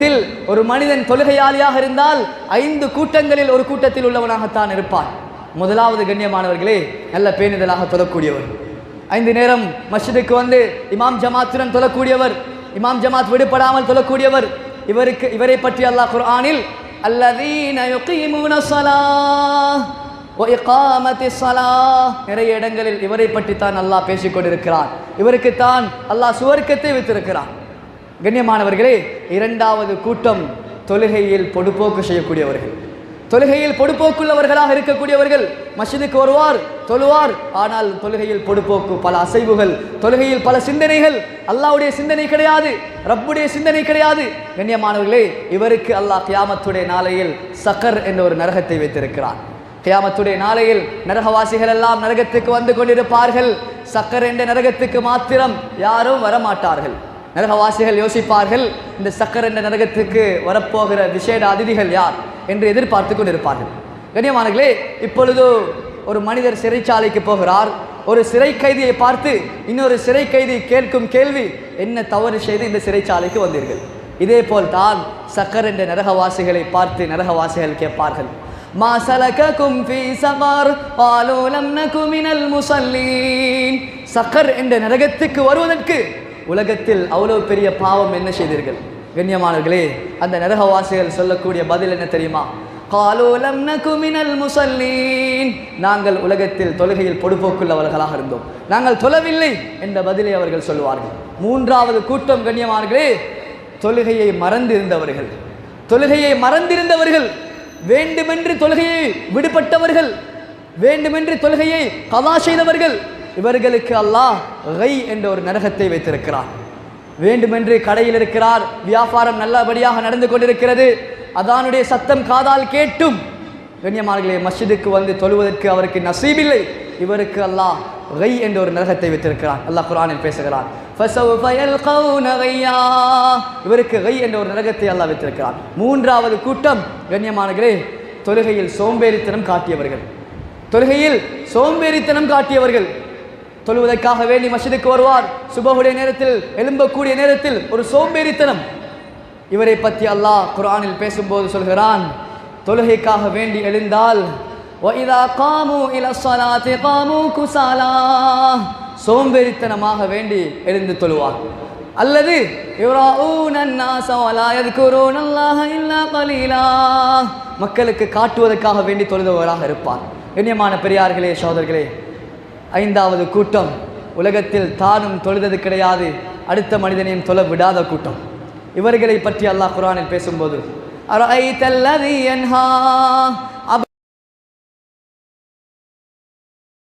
இதில் ஒரு மனிதன் தொழுகையாளியாக இருந்தால் ஐந்து கூட்டங்களில் ஒரு கூட்டத்தில் உள்ளவனாகத்தான் இருப்பான். முதலாவது கண்ணியமானவர்களே நல்ல பேணிதலாக தொழக்கூடியவர். ஐந்து நேரம் மஸ்ஜிதுக்கு வந்து இமாம் ஜமாத்துடன் தொழக்கூடியவர் இமாம் ஜமாத் விடுபடாமல் தொழக்கூடியவர். இவருக்கு இவரை பற்றி அல்லாஹ் குர்ஆனில் அல்லதீன நிறைய இடங்களில் இவரை பற்றி தான் அல்லாஹ் பேசிக் கொண்டிருக்கிறார் இவருக்கு தான் அல்லாஹ் சுவர்க்கத்தை வைத்திருக்கிறார் கண்ணியமானவர்களே இரண்டாவது கூட்டம் தொழுகையில் பொடுப்போக்கு செய்யக்கூடியவர்கள். தொழுகையில் பொடுப்போக்குள்ளவர்களாக இருக்கக்கூடியவர்கள் மசிதுக்கு வருவார் தொழுவார். ஆனால் தொழுகையில் பொடுப்போக்கு பல அசைவுகள் தொழுகையில் பல சிந்தனைகள். அல்லாவுடைய சிந்தனை கிடையாது ரப்புடைய சிந்தனை கிடையாது. கண்ணியமானவர்களே இவருக்கு அல்லாஹ் கியாமத்துடைய நாளையில் சக்கர் என்ற ஒரு நரகத்தை வைத்திருக்கிறார் கியாமத்துடைய நாளையில் நரகவாசிகள் எல்லாம் நரகத்துக்கு வந்து கொண்டிருப்பார்கள். சக்கர் என்ற நரகத்துக்கு மாத்திரம் யாரும் வரமாட்டார்கள். நரகவாசிகள் யோசிப்பார்கள் இந்த சக்கர் என்ற நரகத்துக்கு வரப்போகிற விசேட அதிதிகள் யார் என்று எதிர்பார்த்து கொண்டிருப்பார்கள் கண்ணியமானங்களே இப்பொழுது ஒரு மனிதர் சிறைச்சாலைக்கு போகிறார் ஒரு சிறை கைதியை பார்த்து இன்னொரு சிறை கைதி கேட்கும் கேள்வி என்ன தவறு செய்து இந்த சிறைச்சாலைக்கு வந்தீர்கள் இதே போல் தான் சக்கர் என்ற நரகவாசிகளை பார்த்து நரகவாசிகள் கேட்பார்கள் ما سلككم في سقر قالوا لم نك من المصلين சக்கர் என்ற நரகத்துக்கு வருவதற்கு உலகத்தில் அவ்வளோ பெரிய பாவம் என்ன செய்தீர்கள்? கண்ணியமானவர்களே அந்த நரகவாசிகள் சொல்லக்கூடிய பதில் என்ன தெரியுமா? காலோலம் நகுமினல் முசல்லீன். நாங்கள் உலகத்தில் தொழுகையில் பொடுப்போக்குள்ளவர்களாக இருந்தோம். நாங்கள் தொலவில்லை என்ற பதிலை அவர்கள் சொல்லுவார்கள். மூன்றாவது கூட்டம் கண்ணியமானர்களே தொழுகையை மறந்திருந்தவர்கள். தொழுகையை மறந்திருந்தவர்கள். வேண்டுமென்று தொழுகையை விடுபட்டவர்கள். வேண்டுமென்று தொழுகையை கதா செய்தவர்கள். இவர்களுக்கு அல்லாஹ் கை என்ற ஒரு நரகத்தை வைத்திருக்கிறார். வேண்டுமென்று கடையில் இருக்கிறார். வியாபாரம் நல்லபடியாக நடந்து கொண்டிருக்கிறது. அதானுடைய சத்தம் காதால் கேட்டும். கண்ணியமார்களே மஸ்ஜிதுக்கு வந்து தொழுவதற்கு அவருக்கு நசீபில்லை. இவருக்கு அல்லாஹ் கை என்ற ஒரு நரகத்தை வைத்திருக்கிறார். அல்லாஹ் குரானில் பேசுகிறான் இவருக்கு கை என்ற ஒரு நரகத்தை அல்லாஹ் வைத்திருக்கிறார். மூன்றாவது கூட்டம் கண்ணியமானகளே தொழுகையில் சோம்பேறித்தனம் காட்டியவர்கள். தொழுகையில் சோம்பேறித்தனம் காட்டியவர்கள். தொழுவதற்காக வேண்டி மசிதுக்கு வருவார். சுபகுடைய நேரத்தில் எழும்பக்கூடிய நேரத்தில் ஒரு சோம்பேறித்தனம். இவரை பற்றி அல்லாஹ் குரானில் பேசும்போது சொல்கிறான் தொழுகைக்காக வேண்டி எழுந்தால் சோம்பேறித்தனமாக வேண்டி எழுந்து தொழுவார். அல்லது மக்களுக்கு காட்டுவதற்காக வேண்டி தொழுதவராக இருப்பார். கண்ணியமான பெரியார்களே சோதர்களே ஐந்தாவது கூட்டம். உலகத்தில் தானும் தொழுதது கிடையாது. அடுத்த மனிதனையும் தொழ விடாத கூட்டம். இவர்களை பற்றி அல்லாஹ் குரானில் பேசும்போது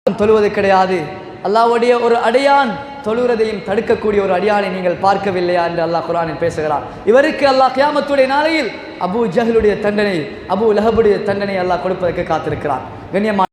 தொழுவது கிடையாது. அல்லாவுடைய ஒரு அடையான் தொழுவதையும் தடுக்கக்கூடிய ஒரு அடியானை நீங்கள் பார்க்கவில்லையா என்று அல்லாஹ் குரானில் பேசுகிறார் இவருக்கு அல்லாஹ் கியாமத்துடைய நாளையில் அபு ஜஹலுடைய தண்டனை அபு லஹபுடைய தண்டனை அல்லாஹ் கொடுப்பதற்கு காத்திருக்கிறார் கண்ணியமான